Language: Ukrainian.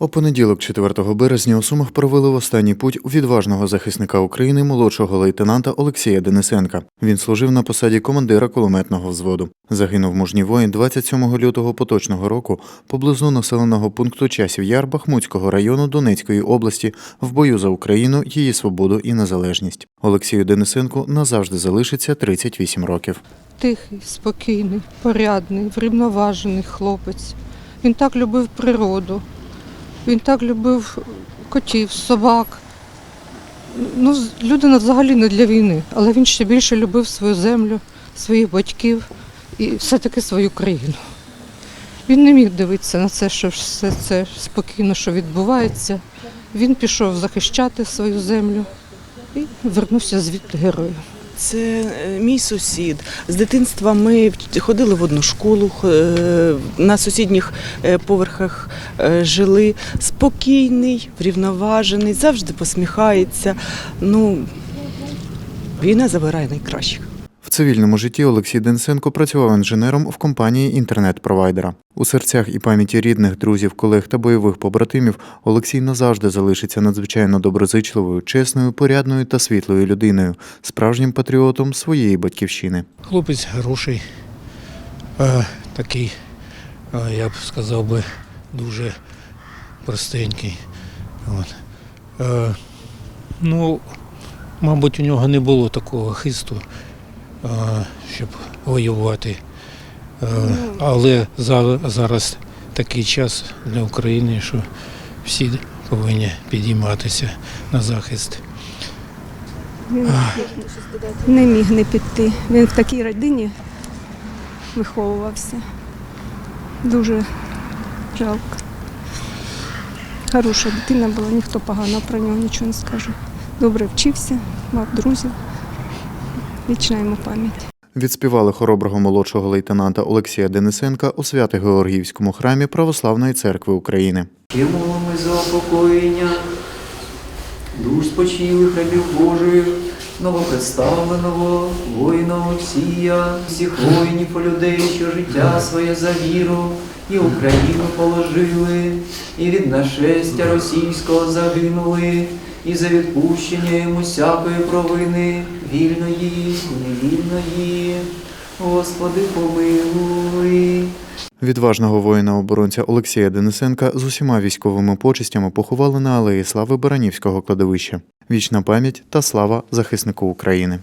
У понеділок, 4 березня, у Сумах провели в останній путь відважного захисника України молодшого лейтенанта Олексія Денисенка. Він служив на посаді командира кулеметного взводу. Загинув мужній воїн 27 лютого поточного року поблизу населеного пункту Часів Яр Бахмутського району Донецької області в бою за Україну, її свободу і незалежність. Олексію Денисенку назавжди залишиться 38 років. Тихий, спокійний, порядний, врівноважений хлопець. Він так любив природу, він так любив котів, собак. Ну, людина взагалі не для війни, але він ще більше любив свою землю, своїх батьків і все-таки свою країну. Він не міг дивитися на це, що все це спокійно, що відбувається. Він пішов захищати свою землю і вернувся звідти героєм. Це е, мій сусід. З дитинства ми ходили в одну школу, е, на сусідніх е, поверхах жили. Спокійний, врівноважений, завжди посміхається. Ну, війна забирає найкращих. Цивільному житті Олексій Денисенко працював інженером в компанії інтернет-провайдера. У серцях і пам'яті рідних, друзів, колег та бойових побратимів Олексій назавжди залишиться надзвичайно доброзичливою, чесною, порядною та світлою людиною, справжнім патріотом своєї батьківщини. Хлопець хороший, е, такий, е, я б сказав би, дуже простенький. От. Е, ну, мабуть, у нього не було такого хисту, щоб воювати. Але зараз такий час для України, що всі повинні підійматися на захист. Він не міг не піти. Він в такій родині виховувався. Дуже жалко. Хороша дитина була, ніхто погано про нього нічого не скаже. Добре вчився, мав друзів. Вічна йому пам'ять. Відспівали хороброго молодшого лейтенанта Олексія Денисенка у Свято-Георгіївському храмі Православної церкви України. І ми за упокоєння душ спочилих рабів Божих, новопредставленого воїна Олексія, всіх воїнів і людей, що життя своє за віру і Україну положили, і від нашестя російського загинули, і за відпущення йому всякої провини, вільної, невільної. Господи, помилуй. Відважного воїна-оборонця Олексія Денисенка з усіма військовими почестями поховали на алеї слави Баранівського кладовища. Вічна пам'ять та слава захиснику України.